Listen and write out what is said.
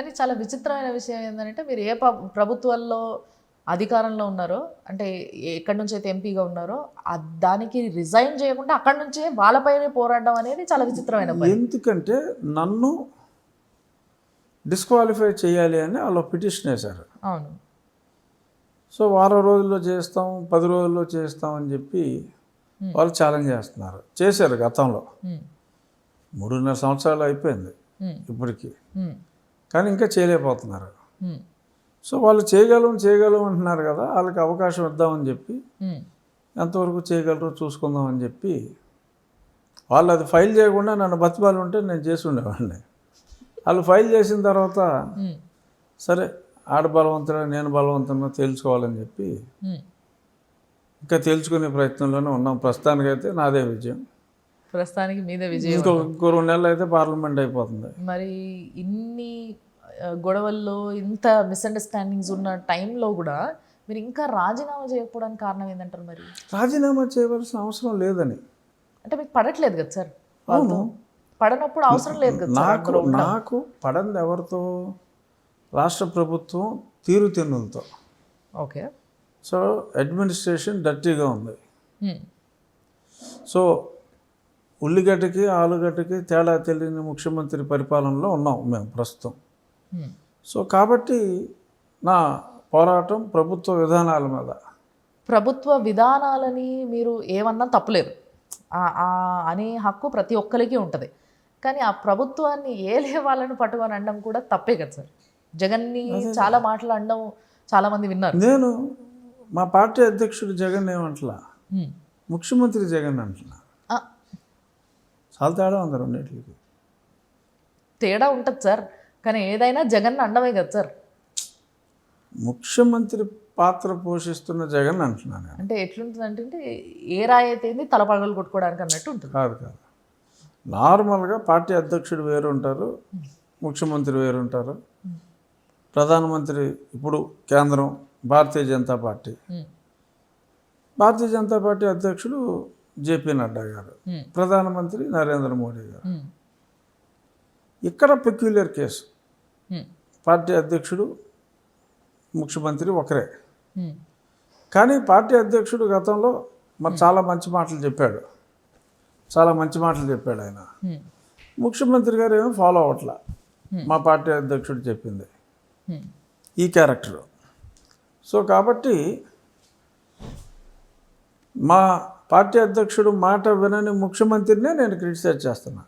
కానీ చాలా విచిత్రమైన విషయం ఏంటంటే మీరు ఏ ప్రభుత్వాల్లో అధికారంలో ఉన్నారో అంటే ఎక్కడి నుంచి అయితే ఎంపీగా ఉన్నారో దానికి రిజైన్ చేయకుండా అక్కడి నుంచే వాళ్ళపైనే పోరాడడం అనేది చాలా విచిత్రమైన ఎందుకంటే నన్ను డిస్క్వాలిఫై చేయాలి అని వాళ్ళు పిటిషన్ వేశారు. అవును. సో వారం రోజుల్లో చేస్తాం పది రోజుల్లో చేస్తాం అని చెప్పి వాళ్ళు ఛాలెంజ్ చేస్తున్నారు. చేశారు గతంలో. మూడున్నర సంవత్సరాలు అయిపోయింది ఇప్పటికి. కానీ ఇంకా చేయలేకపోతున్నారు. సో వాళ్ళు చేయగలం చేయగలం అంటున్నారు కదా వాళ్ళకి అవకాశం ఇద్దామని చెప్పి ఎంతవరకు చేయగలరో చూసుకుందాం అని చెప్పి వాళ్ళు అది ఫైల్ చేయకుండా నన్ను బతిమాలి ఉంటే నేను చేసి ఉండేవాడిని. వాళ్ళు ఫైల్ చేసిన తర్వాత సరే ఆడ బలవంతుడా నేను బలవంతున్నా తేల్చుకోవాలని చెప్పి. ఇంకా తేల్చుకునే ప్రయత్నంలోనే ఉన్నాం. ప్రస్తుతానికైతే నాదే విజయం. ప్రస్తుతానికి మీదే విజయం ఇంకో ఇంకో రెండు నెలలు అయితే పార్లమెంట్ అయిపోతుంది. మరి ఇన్ని గొడవల్లో ఇంత మిస్అండర్స్టాండింగ్స్ ఉన్న టైంలో కూడా మీరు ఇంకా రాజీనామా చేయకపోవడానికి కారణం ఏంటంటారు మరి? రాజీనామా చేయవలసిన అవసరం లేదని. అంటే మీకు పడట్లేదు కదా సార్? వాళ్ళతో పడనప్పుడు అవసరం లేదు కదా నాకు నాకు పడంది ఎవరితో? రాష్ట్ర ప్రభుత్వం తీరుతెన్నులతో ఓకే. సో అడ్మినిస్ట్రేషన్ డర్టీగా ఉంది. సో ఉల్లిగడ్డకి ఆలుగడ్డకి తేడా తెలియని ముఖ్యమంత్రి పరిపాలనలో ఉన్నాం మేము ప్రస్తుతం. హ్మ్. సో కాబట్టి నా పోరాటం ప్రభుత్వ విధానాల మీద. ప్రభుత్వ విధానాలని మీరు ఏమన్నా తప్పలేదు. అనే హక్కు ప్రతి ఒక్కరికి ఉంటుంది. కానీ ఆ ప్రభుత్వాన్ని ఏలే వాళ్ళని పట్టుకొని అనడం కూడా తప్పే కదా సార్. జగన్ని చాలా మాటలు అనడం చాలా మంది విన్నారు. నేను మా పార్టీ అధ్యక్షుడు జగన్ ఏమంటలా? హ్మ్. ముఖ్యమంత్రి జగన్ అంటున్నా చాలా తేడా ఉంది రెండింటికి. తేడా ఉంటుంది సార్ కానీ ఏదైనా జగన్ అండమే కదా సార్. ముఖ్యమంత్రి పాత్ర పోషిస్తున్న జగన్ అంటున్నాను నేను. అంటే ఎట్లుంటుంది అంటే ఏ రాయి అయితే తల పగలు కొట్టుకోవడానికి అన్నట్టు ఉంటుంది. కాదు కాదు. నార్మల్గా పార్టీ అధ్యక్షుడు వేరు ఉంటారు ముఖ్యమంత్రి వేరు ఉంటారు. ప్రధానమంత్రి ఇప్పుడు కేంద్రం భారతీయ జనతా పార్టీ. భారతీయ జనతా పార్టీ అధ్యక్షుడు జేపీ నడ్డా గారు. ప్రధానమంత్రి నరేంద్ర మోడీ గారు. ఇక్కడ పెక్యులర్ కేసు. పార్టీ అధ్యక్షుడు ముఖ్యమంత్రి ఒకరే. కానీ పార్టీ అధ్యక్షుడు గతంలో మరి చాలా మంచి మాటలు చెప్పాడు చాలా మంచి మాటలు చెప్పాడు ఆయన. ముఖ్యమంత్రి గారు ఏమో ఫాలో అవ్వట్లా మా పార్టీ అధ్యక్షుడు చెప్పింది. ఈ క్యారెక్టర్ సో కాబట్టి మా పార్టీ అధ్యక్షుడు మాట వినని ముఖ్యమంత్రినే నేను క్రిటిసైజ్ చేస్తున్నా.